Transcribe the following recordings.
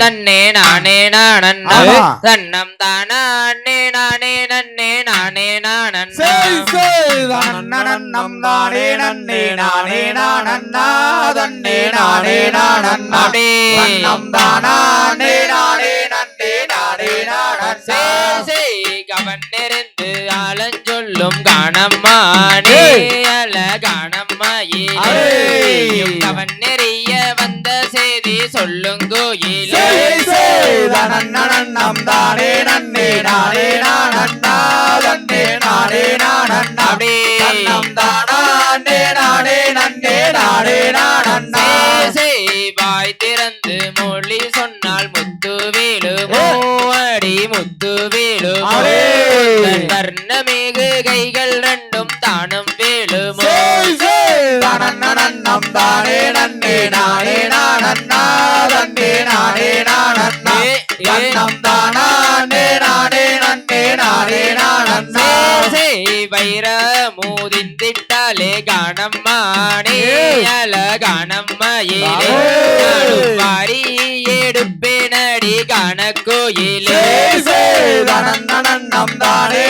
தன்னே நானே நானண்ணா. தன்னம் தானா அண்ணே நானே நன்னே நானே நானண்ணா தன்னனம் தானே நன்னே நானே நானண்ணா தன்னே நானே நானண்ணா அடே. தன்னம் தானே நானே நன்னே நானே நானண்ணா சேசே கவனிருந்து ஆலஞ்சொல்லும் அல காணம்மாயிலே அடே. கவன் செய் தன்னனம் தானே நன்னே நானே நானண்ணா தன்னே நானே நானண்ணா. தன்னம் தானே நானே நன்னே நானே நானண்ணா. சேசே வாய் திறந்து மொழி சொன்னால் முத்து வேலுமோ அடி முத்து. தன் வர்ணமிகு கைகள் ரெண்டும் தானும் வேலுமோ தனனனன்னம் தானே நன்னே தன்னம் தானே நானே நன்னே நானே சேசே வைர மூதிந்திட்டாலே காணம்மானே அல காணம்மையிலே. வாரி எடுப்பேனடி காண கோயிலே சேய் சேய் தனனனன்னம் தானே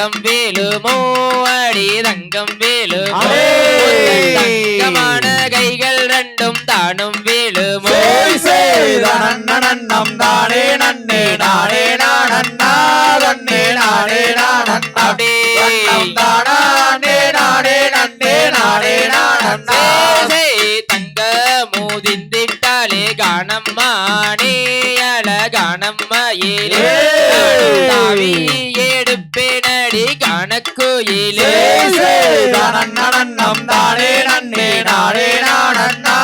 தங்கம் வேலுமோ அடி தங்கம் வேலுமோ. தங்கமான கைகள் ரெண்டும் தானும் வேலுமோ தனனனன்னம் தானே நன்னே நானே நானே நானண்ணா அடே. தன்னம் தானே நானே நன்னே நானே சேசே தங்க மூதிந்திட்டாலே காணம்மானே அழ காணம்மையிலே ஏய். எடுப்பேனடி காண கோயிலே சேய் சேய் தனனனன்னம் தானே நன்னே நானே நானண்ணா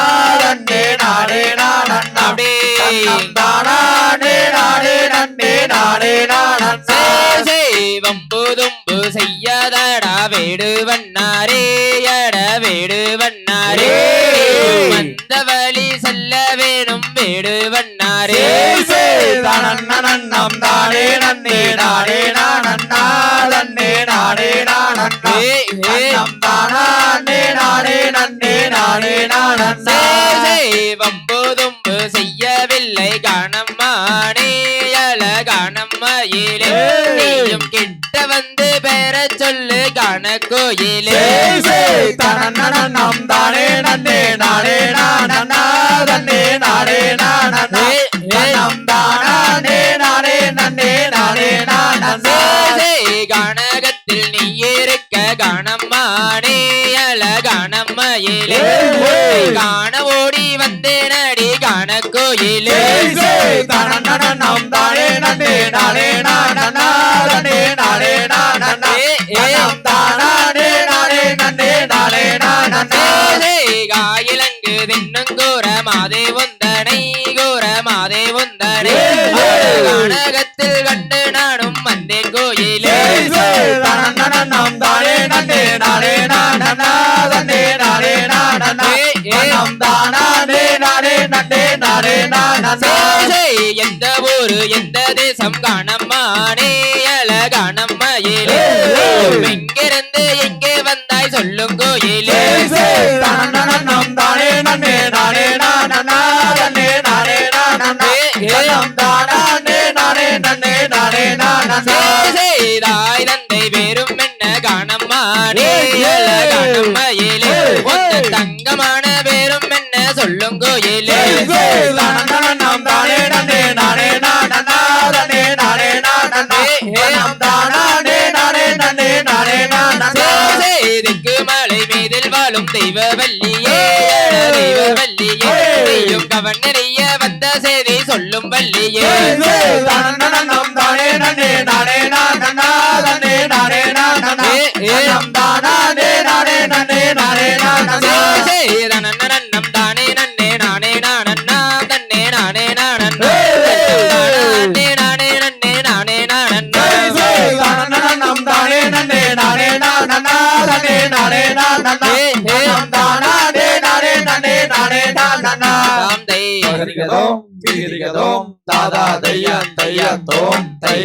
தன்னே நானே நானண்ணா அடே. தன்னம் தானே நானே நன்னே நானே நானண்ணா சேசே வம்புதும்பு செய்யாதடா வேடுவண்ணாரே எட வேடுவண்ணாரே. வந்த வழி செல்ல வேணும் வேடுவண்ணாரே தானே நன்னே நானே நானண்ணா நானே நானண்ணா ஏய், ஏய். தன்னம் தானே நானே நன்னே நானே நானண்ணா சேசே வம்புதும்பு செய்யவில்லை. காணம்மானே அல காணம்மையிலே. நீயும் கிட்ட வந்து பெற சொல்லு காண கோயிலே சேய் சேய் தனனனன்னம் தானே நன்னே நானே தன்னே நானே. தன்னம் தானே கணம்மையிலே ஏய். காண ஓடி வந்தேனடி காண கோயிலே தனனனன்னம் தானே நன்னே நானே. தன்னம் தானே நன்னே காயிலங்கு தின்னுங்கூர மாதே உந்தனை கூற மாதே எந்த ஊரு எந்த தேசம்? காணம்மானே அல காணம்மையிலே. எங்கிருந்து எங்கே வந்தாய் சொல்லும் கோயிலே. சேய் சேய் தனனனன்னம் தானே நன்னே நானே நானண்ணா தெய்வ வல்லியே ஏய். நீயும் கவன் நிறைய வந்த செய்தி சொல்லும் நானே நானே ஏய். தன்னம் தானே நானே ஹரிகதோம் நானே தாதா தையன் தையன் தோம் தை.